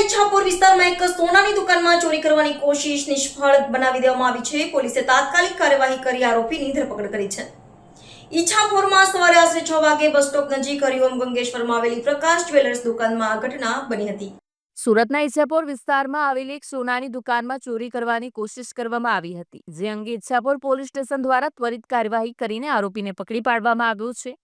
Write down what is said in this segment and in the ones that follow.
ઈચ્છાપુર વિસ્તારમાં એક સોનાની દુકાનમાં ચોરી કરવાની કોશિશ નિષ્ફળ બનાવી દેવામાં આવી છે. પોલીસે તાત્કાલિક કાર્યવાહી કરી આરોપીની ધરપકડ કરી છે. ઈચ્છાપુરમાં સવારે આશરે છ વાગે બસ સ્ટોપ નજીક હરિઓમ ગંગેશ્વરમાં આવેલી પ્રકાશ જ્વેલર્સ દુકાનમાં આ ઘટના બની હતી. સુરતના ઈચ્છાપુર વિસ્તારમાં આવેલી એક સોનાની દુકાનમાં ચોરી કરવાની કોશિશ કરવામાં આવી હતી, જે અંગે ઈચ્છાપુર પોલીસ સ્ટેશન દ્વારા ત્વરિત કાર્યવાહી કરીને આરોપીને પકડી પાડવામાં આવ્યો છે.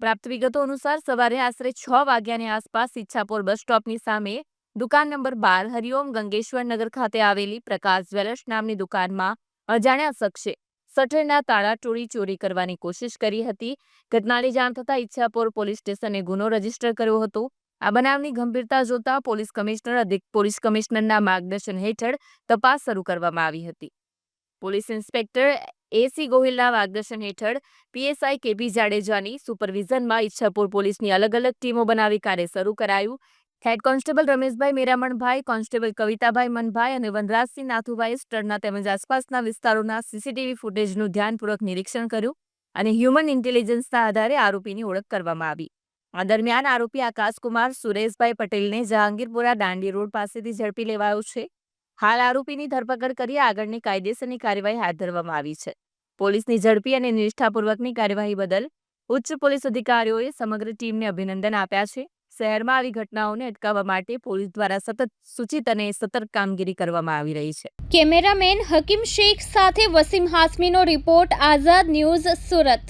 પ્રાપ્ત વિગતો અનુસાર સવારે આશરે છ વાગ્યાની આસપાસ ઈચ્છાપુર બસ સ્ટોપની સામે દુકાન નંબર બાર હરિઓમ ગંગેશ્વર નગર ખાતે આવેલી પ્રકાશ જ્વેલર્સ નામની દુકાનમાં અજાણ્યા શખ્સે સઠેરના તાળા તોડી ચોરી કરવાની કોશિશ કરી હતી. ઘટનાની જાણ થતાં ઈચ્છાપોર પોલીસ સ્ટેશને ગુનો રજિસ્ટર કર્યો હતો. આ બનાવની ગંભીરતા જોતા પોલીસ કમિશનર અધિક પોલીસ કમિશનરના માર્ગદર્શન હેઠળ તપાસ શરૂ કરવામાં આવી હતી. પોલીસ ઇન્સ્પેક્ટર એસી ગોહિલના માર્ગદર્શન હેઠળ પીએસઆઈ કેપી જાડેજાની સુપરવિઝનમાં ઈચ્છાપુર પોલીસની અલગ અલગ ટીમો બનાવી કાર્ય શરૂ કરાયું. Head constable Rameshbhai Meramanbhai constable Kavitabhai Manbhai અને વનરાજસિંહ નાથુભાઈ સ્ટરના તેમજ આસપાસના વિસ્તારોના સીસીટીવી ફૂટેજનું ધ્યાનપૂર્વક નિરીક્ષણ કર્યું અને હ્યુમન ઇન્ટેલિજન્સના આધારે આરોપીની ઓળખ કરવામાં આવી. આ દરમિયાન આરોપી આકાશકુમાર સુરેશભાઈ પટેલને જહાંગીરપુરા દાંડી રોડ પાસેથી ઝડપી લેવાયો છે. હાલ આરોપીની ધરપકડ કરી આગળની કાયદેસરની કાર્યવાહી હાથ ધરવામાં આવી છે. પોલીસની ઝડપી અને નિષ્ઠાપૂર્વકની કાર્યવાહી બદલ ઉચ્ચ પોલીસ અધિકારીઓએ સમગ્ર ટીમને અભિનંદન આપ્યા છે. શહેરમાં આવી ઘટનાઓને અટકાવવા માટે પોલીસ દ્વારા સતત સૂચિત અને સતર્ક કામગીરી કરવામાં આવી રહી છે. કેમેરામેન હકીમ શેખ સાથે વસીમ હાસમીનો રિપોર્ટ, આઝાદ ન્યૂઝ સુરત.